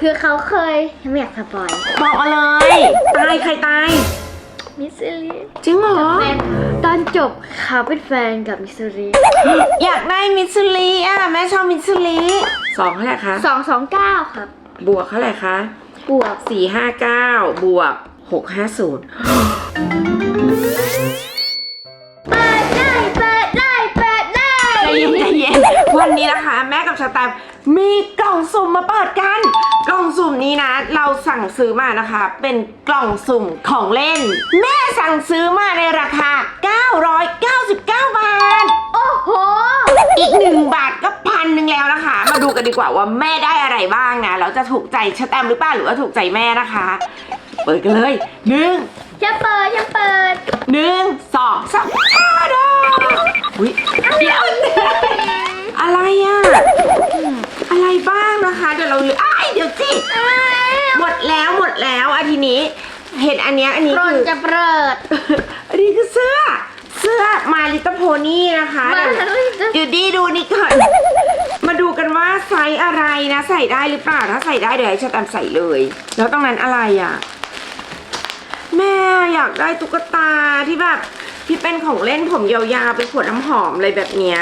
คือเขาเคยไม่อยากสปอยบอกมาเลย ตายใครตาย มิสซิลีจริงเหรอ ตอนจบเขาเป็นแฟนกับมิสซิลีอยากได้มิตซูริอะแม่ชอบมิตซูริสองเท่าไหร่คะ สองสองเก้าครับ บวกเท่าไหร่คะบวกสี่ห้าเก้าบวกหกห้าศูนย์ วันนี้นะคะ แม่กับชาแตมมีกล่องสุ่มมาเปิดกัน กล่องสุ่มนี้นะ เราสั่งซื้อมานะคะ เป็นกล่องสุ่มของเล่น แม่สั่งซื้อมาในราคา 999 บาท โอ้โห อีกหนึ่งบาทก็พันหนึ่งแล้วนะคะ มาดูกันดีกว่าว่าแม่ได้อะไรบ้างนะแล้วจะถูกใจชาแตมหรือเปล่าหรือว่าถูกใจแม่นะคะ เปิดกันเลยหนึ่งจะเปิดจะเปิดหนึ่งสองสามชาดา แล้วหมดแล้วอาทีนี้เห็นอันเนี้ยอันนี้โปรดคือ จะเปิด อันนี้คือเสื้อ เสื้อมาลิตโพนี่นะคะมาเดี๋ยวดีดูนี่ก่อน มาดูกันว่าไซส์อะไรนะ ใส่ได้หรือเปล่า ถ้าใส่ได้เดี๋ยวให้ชาแตมใส่เลย แล้วตรงนั้นอะไรอะ แม่อยากได้ตุ๊กตาที่แบบ ที่เป็นของเล่นผมยาวๆเป็นขวดน้ำหอมอะไรแบบเนี้ย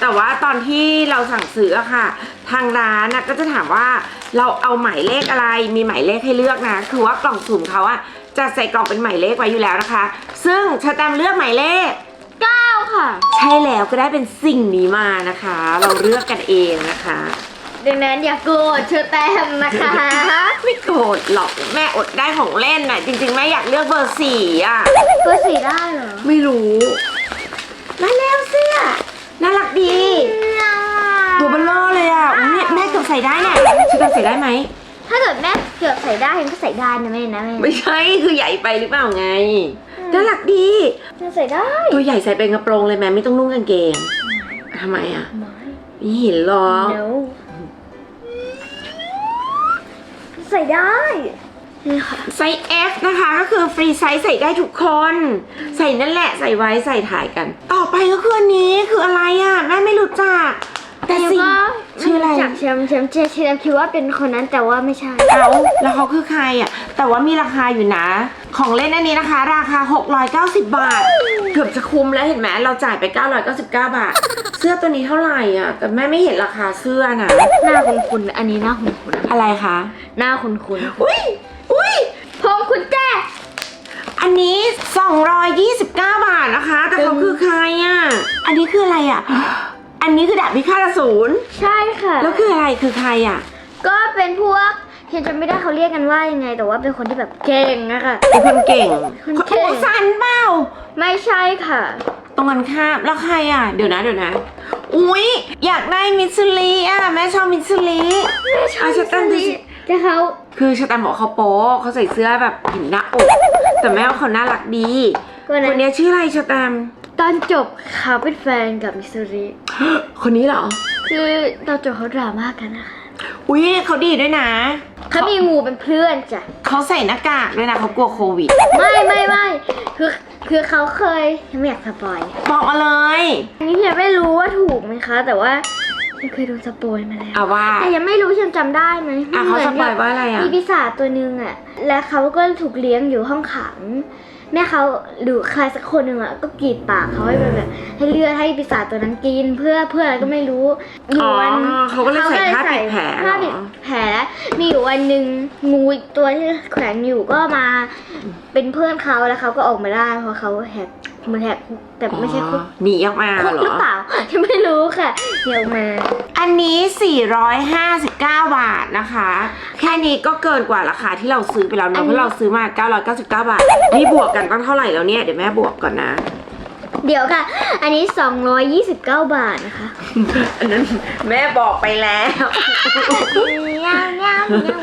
แต่ว่าตอนที่เราสั่งซื้ออะค่ะ ทางร้านนะก็จะถามว่าเราเอาหมายเลขอะไร มีหมายเลขให้เลือกนะ คือว่ากล่องสุ่มเขาอะจะใส่กล่องเป็นหมายเลขไว้อยู่แล้วนะคะ ซึ่งชาแตมเลือกหมายเลขเก้าค่ะ ใช่แล้วก็ได้เป็นสิ่งนี้มานะคะ เราเลือกกันเองนะคะ ดังนั้นอย่าโกรธเชอแตมนะคะ ไม่โกรธหรอกแม่อดได้ของเล่นน่ะจริงๆแม่อยากเลือกเบอร์สี่อะ เบอร์สี่ได้เหรอไม่รู้มาแล้วเสื้อน่ารักดี ตัวเบลเลอร์เลยอะอุ๊ยแม่เกือบใส่ได้เนี่ยชิคกันใส่ได้ไหม ถ้าเกิดแม่เกือบใส่ได้ยังก็ใส่ได้นะแม่นะแม่ไม่ใช่คือใหญ่ไปหรือเปล่าไงน่ารักดีจะใส่ได้ตัวใหญ่ใส่เป็นกระโปรงเลยแม่ไม่ต้องนุ่งกางเกงทำไมอะไม่เห็นหรอก no ใส่ได้ นี่ค่ะ ไซส์ F นะคะก็คือฟรีไซส์ใส่ได้ทุกคน ใส่นั่นแหละใส่ไว้ใส่ถ่ายกัน ต่อไปก็คืออันนี้คืออะไรอะแม่ไม่รู้จัก แต่สิ่งว่าชื่ออะไร จากแชมป์แชมป์เชมป์แชมป์คิดว่าเป็นคนนั้นแต่ว่าไม่ใช่ เอาแล้วเขาคือใครอะ แต่ว่ามีราคาอยู่นะ ของเล่นอันนี้นะคะ ราคา 690 บาท เกือบจะคุ้มแล้วเห็นไหมเราจ่ายไป 999 บาท เสื้อตัวนี้เท่าไหร่อะ แต่แม่ไม่เห็นราคาเสื้อนะหน้าคุณคุณอันนี้หน้าคุณคุณอะไรคะ หน้าคุณคุณอุ้ยอุ้ยพงคุณแจ้อันนี้ 229 บาทนะคะ แต่เขาคือใครอะ อันนี้คืออะไรอะ อันนี้คือดาบพิฆาตอสูรใช่ค่ะ แล้วคืออะไรคือใครอะ ก็เป็นพวก เห็นจะไม่ได้เขาเรียกกันว่ายังไง แต่ว่าเป็นคนที่แบบเก่งนะคะเป็นคนเก่งคนเก่งโอ้ซันเปล่าไม่ใช่ค่ะ ตรงกันข้ามแล้วใครอะ เดี๋ยวนะเดี๋ยวนะ อุ๊ยอยากได้มิตซูริอะแม่ชอบมิตซูริอาชาแตมดูสิแต่เขาคือชาแตมบอกเขาโป๊เขาใส่เสื้อแบบเห็นหน้าอก แต่แม่ว่าเขาน่ารักดีคนคนั้นนนี้ชื่ออะไรชาแตมตอนจบเขาเป็นแฟนกับมิสซูริคนนี้เหรอ คือตอนจบเขาดราม่ากันนะคะ อุ๊ยเขาดีด้วยนะ เขามีงูเป็นเพื่อนจ้ะ เขาใส่หน้ากากด้วยนะเขากลัวโควิด ไม่ไม่ไม่คือคือเขาเคยไม่อยากสปอยบอกมาเลยอันนี้เพียไม่รู้ว่าถูกไหมคะ แต่ว่าเพียเคยโดนสปอยมาแล้วอะว่า แต่ยังไม่รู้ฉันจำได้ไหมอะเขาสปอยว่าอะไรอะ มีปีศาจตัวหนึ่งอะ และเขาก็ถูกเลี้ยงอยู่ห้องขัง แม่เขาหรือใครสักคนหนึ่งอะก็กรีดปากเขาให้เป็นแบบให้เลือดให้ปีศาจตัวนั้นกินเพื่อเพื่ออะไรก็ไม่รู้อยู่วันอ๋อเขาก็เลยใส่ผ้าปิดแผลเหรอผ้าปิดแผลมีอยู่วันหนึ่งงูอีกตัวที่แขวนอยู่ก็มาเป็นเพื่อนเขาแล้วเขาก็ออกมาได้เพราะเขาแหกเห มันแหกคุกแต่ไม่ใช่คุกอ๋อหนีออกมาคุกเหรหรืออเปล่ายังไม่รู้ค่ะเดี๋ยวมา อันนี้ 459 บาทนะคะ แค่นี้ก็เกินกว่าราคาที่เราซื้อไปแล้วอัเนาะนนี้ เพราะเราซื้อมา 999 บาท นี่บวกกันต้องเท่าไหร่แล้วเนี่ย เดี๋ยวแม่บวกก่อนนะ เดี๋ยวค่ะ อันนี้ 229 บาทนะคะอันนั้นแม่บอกไปแล้วยาวยาวยาว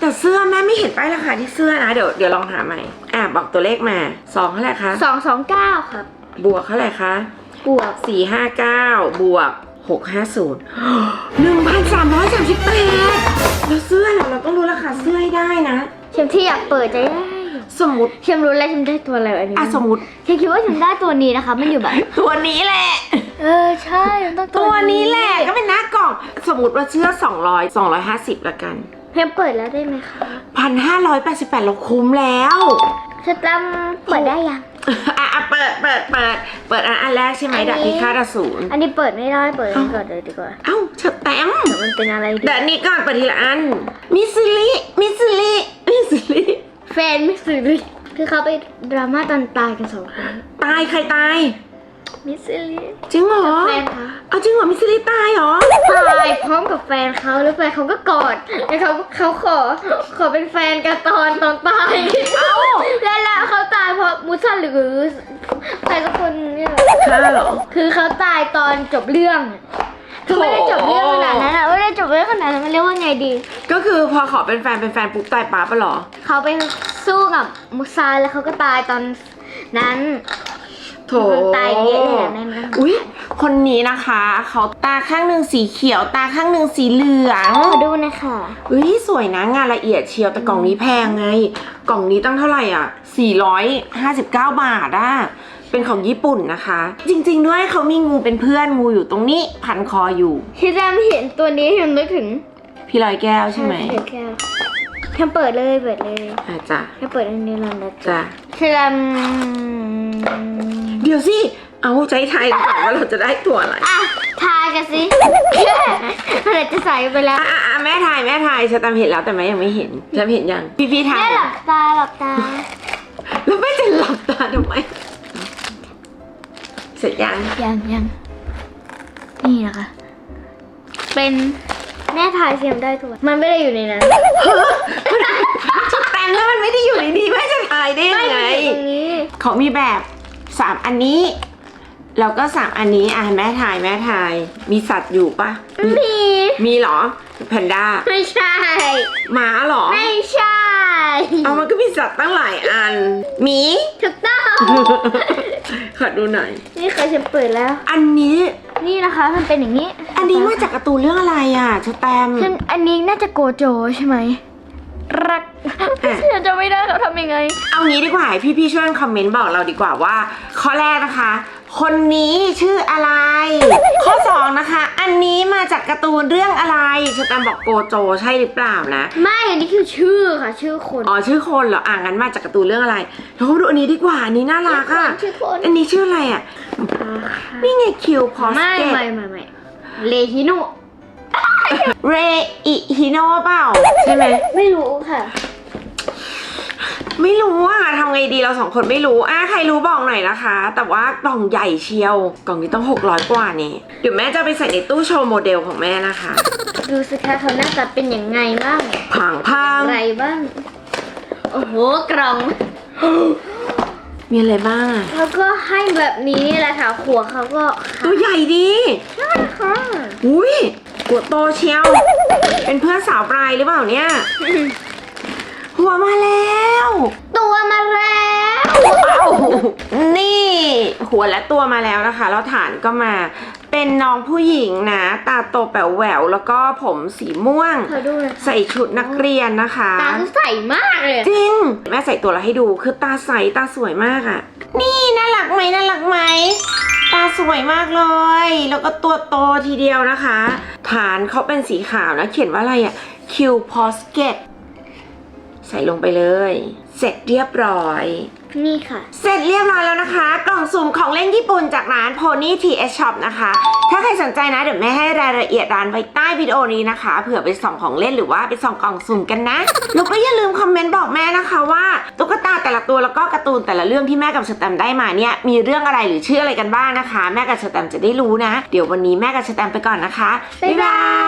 แต่เสื้อแม่ไม่เห็นป้ายราคาที่เสื้อนะ เดี๋ยวเดี๋ยวลองหาใหม่อะบอกตัวเลขมา2เท่าไหร่คะสองสองเก้าครับ บวกเท่าไหร่คะบวก459บวก650 1,338แล้วเสื้อล่ะเราต้องรู้ราคาเสื้อให้ได้นะเชมที่อยากเปิดจะได้สมมติเชมรู้แล้วเชมได้ตัวอะไรอันนี้อะสมมติเชมคิดว่าเชมได้ตัวนี้นะคะ มันอยู่แบบ ตัวนี้แหละ เออใช่มันต้องตัวนี้แหละก็เป็นหน้ากล่อง สมมติว่าเชื่อ200 250ละกัน เพียงเปิดแล้วได้ไหมคะพันห้าร้อยแปดสิบแปดเราคุ้มแล้วจะจำเปิดได้ยังอะอะเปิดเปิดเปิดเปิดอันอันแรกใช่ไหมอันนี้ดาบพิฆาตอสูรอันนี้เปิดไม่ได้เปิดอันก่อนเลยดีกว่าเอ้าเชอแตมแต่มันเป็นอะไรดีเดี๋ยวอันนี้ก่อนเปิดทีละอันมิสซิลิมิสซิลิมิสซิลิแฟนมิสซิลิคือเขาไปดราม่าตอนตายกันสองคนตายใครตาย มิสซิลิจริงเหรอแฟนเขาเอาจริงเหรอมิสซิลิตายเหรอ ตายพร้อมกับแฟนเขาแล้วแฟนเขาก็กอดแล้วเขาเขาขอขอเป็นแฟนกันตอนตอนตายเอ้าแล้วแล้วเขาตายเพราะมุสันหรือใครสักคนเนี่ยฆ่าเหรอ คือเขาตายตอนจบเรื่องคือไม่ได้จบเรื่องขนาดนั้นอะไม่ได้จบเรื่องขนาดนั้นมันเรียกว่าไงดี ก็คือพอขอเป็นแฟนเป็นแฟนปุ๊บตายปั๊บปะเหรอ เขาไปสู้กับมุซาแล้วเขาก็ตายตอนนั้น โถมันตายเยอะเลยอะในนั้นอุ๊ยคนนี้นะคะเขาตาข้างหนึ่งสีเขียว ตาข้างหนึ่งสีเหลืองขอดูหนะคะอุ้ยสวยนะงานละเอียดเชียวแต่กล่องนี้แพงไง กล่องนี้ตั้งเท่าไหร่อะ 459 บาทอะเป็นของญี่ปุ่นนะคะ จริง ๆ ด้วยเขามีงูเป็นเพื่อนงูอยู่ตรงนี้พันคออยู่ที่จำเห็นตัวนี้ฉันนึกถึงพี่ลอยแก้วใช่ไหมเห็นแค่แค่เปิดเลยเปิดเลยอาจ้ะแค่เปิดอันนี้แล้วนะจ้ะที่จเดี๋ยวสิ เอาใจไทยก่อนว่าเราจะได้ตัวอะไรำอะทายกันสิอะไรจะใส่ไปแล้วอะอะอะแม่ทายแม่ทายฉันตามเห็นแล้วแต่แม่ยังไม่เห็นฉันเห็นยัง พี่พี่ทายแม่หลับตาหลับตา แล้วแม่จะหลับตาทำไมเสร็จยังยังยังนี่นะคะ เป็นแม่ทายเสียมได้ตัวมันไม่ได้อยู่ในนั้นชุดแต่งแล้วมันไม่ได้อยู่ดีๆแม่จะถ่ายได้ยังไง ไม่อยู่ตรงนี้ เขามีแบบ สามอันนี้ แล้วก็สามอันนี้อะแม่ถ่ายแม่ถ่าย มีสัตว์อยู่ปะมี มีเหรอแพนด้าไม่ใช่ หมาเหรอ ไม่ใช่ เอามันก็มีสัตว์ตั้งหลายอันหมีถูกต้องขอดูหน่อย นี่เคยฉันเปิดแล้ว อันนี้ นี่นะคะมันเป็นอย่างนี้ อันนี้มาจากการ์ตูนเรื่องอะไรอะชแตมฉันอันนี้น่าจะโกโจใช่ไหม รักอะฉันจะไม่ได้เขาทำยังไง เอางี้ดีกว่าให้พี่ๆช่วยคอมเมนต์บอกเราดีกว่าว่า ข้อแรกนะคะ คนนี้ชื่ออะไร ข้อสองนะคะ อันนี้มาจากการ์ตูนเรื่องอะไรชแตมบอกโกโจใช่หรือเปล่านะ ไม่ อันนี้คือชื่อค่ะ ชื่อคนอ๋อชื่อคนเหรออ่างั้นมาจากการ์ตูนเรื่องอะไรเราดูอันนี้ดีกว่าอันนี้น่ารักอะชื่อคนอันนี้ชื่ออะไรอะนี่ไงคิวพอสไม่เกตไม่ไม่ไม่เลฮิโน เรอิฮิโนะเปล่าใช่ไหมไม่รู้ค่ะ ไม่รู้อะทำไงดีเราสองคนไม่รู้อะใครรู้บอกหน่อยนะคะ แต่ว่ากล่องใหญ่เชียว กล่องนี้ต้อง 600 กว่านี่เดี๋ยวแม่จะเอาไปใส่ในตู้โชว์โมเดลของแม่นะคะดูสิคะเขาหน้าตาเป็นยังไงบ้างผังพังอะไรบ้าง โอ้โหกล่อง มีอะไรบ้างอะแล้วก็ให้แบบนี้นี่แหละค่ะหัวเขาก็ตัวใหญ่ดีใช่ค่ะอุ้ย หัวโตเชียว เป็นเพื่อนสาวปลายหรือเปล่าเนี่ย หัวมาแล้ว ตัวมาแล้วเอ้านี่ หัวและตัวมาแล้วนะคะ แล้วฐานก็มา เป็นน้องผู้หญิงนะ ตาโตแป๋วแหวว แล้วก็ผมสีม่วง เธอดูนะใส่ชุดนักเรียนนะคะ ตาคือใสมากเลยจริง แม่ใส่ตัวแล้วให้ดู คือตาใส ตาสวยมากอะ่ะ นี่น่ารักไหมน่ารักไหมตา สวยมากเลย แล้วก็ตัวโตทีเดียวนะคะ ฐานเขาเป็นสีขาวนะ เขียนว่าอะไรอะ่ะ Q p o s k e t ใส่ลงไปเลย เสร็จเรียบร้อย นี่ค่ะ เสร็จเรียบร้อยแล้วนะคะ กล่องสุ่มของเล่นญี่ปุ่นจากร้าน Pony TS Shop นะคะ ถ้าใครสนใจนะเดี๋ยวแม่ให้รายละเอียดร้านไว้ใต้วิดีโอนี้นะคะ เผื่อไปส่องของเล่นหรือว่าไปส่องกล่องสุ่มกันนะ แล้วก็อย่าลืมคอมเมนต์บอกแม่นะคะว่าตุ๊กตาแต่ละตัวแล้วก็การ์ตูนแต่ละเรื่องที่แม่กับสแตมป์ได้มาเนี่ยมีเรื่องอะไรหรือชื่ออะไรกันบ้างนะคะ แม่กับสแตมป์จะได้รู้นะ เดี๋ยววันนี้แม่กับสแตมป์ไปก่อนนะคะ บ๊ายบาย